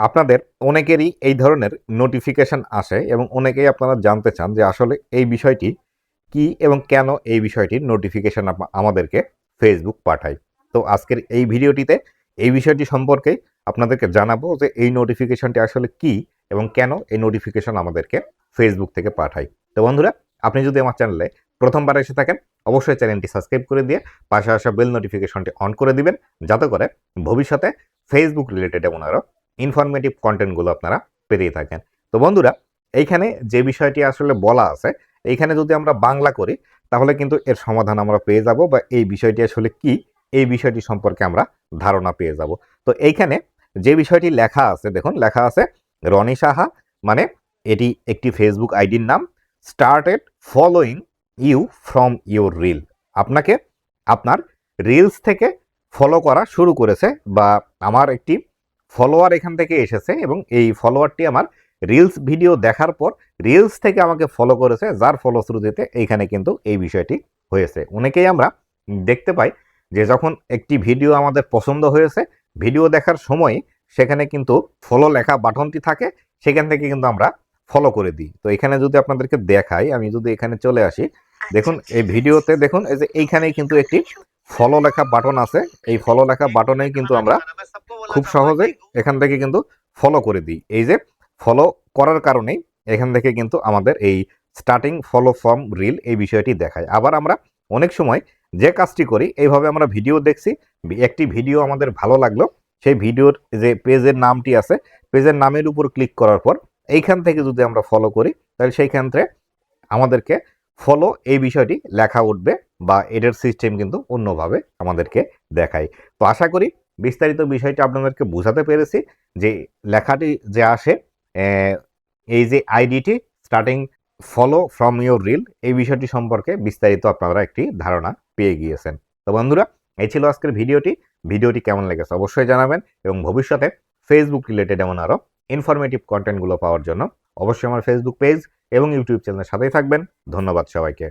আপনাদের অনেকেরই এই ধরনের নোটিফিকেশন আসে এবং অনেকেই আপনারা জানতে চান যে আসলে এই বিষয়টি কি এবং কেন এই বিষয়টির নোটিফিকেশন আমাদেরকে ফেসবুক পাঠায়। তো আজকের এই ভিডিওটিতে এই বিষয়টি সম্পর্কে আপনাদেরকে জানাব যে এই নোটিফিকেশনটি আসলে কি এবং কেন এই নোটিফিকেশন আমাদেরকে ফেসবুক থেকে পাঠায়। তো বন্ধুরা, আপনি যদি আমার চ্যানেলে প্রথমবার এসে থাকেন, অবশ্যই চ্যানেলটি সাবস্ক্রাইব করে দিয়ে পাশে আসা বেল নোটিফিকেশনটি অন করে দিবেন। যাতে করে ভবিষ্যতে ফেসবুক রিলেটেড এমন আরও ইনফরমেটিভ কন্টেন্টগুলো আপনারা পেতেই থাকেন। তো বন্ধুরা, এইখানে যে বিষয়টি আসলে বলা আছে, এইখানে যদি আমরা বাংলা করি, তাহলে কিন্তু এর সমাধান আমরা পেয়ে যাব বা এই বিষয়টি আসলে কি, এই বিষয়টি সম্পর্কে আমরা ধারণা পেয়ে যাব। তো এইখানে যে বিষয়টি লেখা আছে, দেখুন, লেখা আছে, রনি সাহা মানে এটি একটি ফেসবুক আইডির নাম started following you from your reel আপনাকে আপনার রিলস থেকে ফলো করা শুরু করেছে বা আমার একটি ফলোয়ার এখান থেকে এসেছে এবং এই ফলোয়ারটি আমার রিলস ভিডিও দেখার পর রিলস থেকে আমাকে ফলো করেছে যার ফলশ্রুতিতে এইখানে কিন্তু এই বিষয়টি হয়েছে। অনেকেই আমরা দেখতে পাই যে যখন একটি ভিডিও আমাদের পছন্দ হয়েছে ভিডিও দেখার সময় সেখানে কিন্তু ফলো লেখা বাটনটি থাকে সেখান থেকে কিন্তু আমরা ফলো করে দিই। তো এখানে যদি আপনাদেরকে দেখাই আমি যদি এখানে চলে আসি দেখুন এই ভিডিওতে দেখুন এই যে এইখানেই কিন্তু একটি ফলো লেখা বাটন আছে এই ফলো লেখা বাটনে কিন্তু আমরা খুব সহজেই এখান থেকে কিন্তু ফলো করে দিই। এই যে ফলো করার কারণেই এখান থেকে কিন্তু আমাদের এই স্টার্টিং ফলো ফর্ম রিল এই বিষয়টি দেখায়। আবার আমরা অনেক সময় যে কাজটি করি, এইভাবে আমরা ভিডিও দেখছি, একটি ভিডিও আমাদের ভালো লাগল, সেই ভিডিওর যে পেজের নামটি আছে, পেজের নামের উপর ক্লিক করার পর এইখান থেকে যদি আমরা ফলো করি, তাহলে সেই ক্ষেত্রে আমাদেরকে ফলো এই বিষয়টি লেখা উঠবে বা এটার সিস্টেম কিন্তু অন্যভাবে আমাদেরকে দেখায়। তো আশা করি বিস্তারিত বিষয়টি আপনাদেরকে বোঝাতে পেরেছি যে লেখাটি যে আসে এই যে আইডিটি starting follow from your reel এই বিষয়টি সম্পর্কে বিস্তারিত আপনারা একটি ধারণা পেয়ে গিয়েছেন। তো বন্ধুরা, এই ছিল আজকের ভিডিওটি। ভিডিওটি কেমন লেগেছে অবশ্যই জানাবেন এবং ভবিষ্যতে ফেসবুক রিলেটেড এমন আরও ইনফরমেটিভ কন্টেন্টগুলো পাওয়ার জন্য অবশ্যই আমার ফেসবুক পেজ এবং ইউটিউব চ্যানেলের সাথেই থাকবেন। ধন্যবাদ সবাইকে।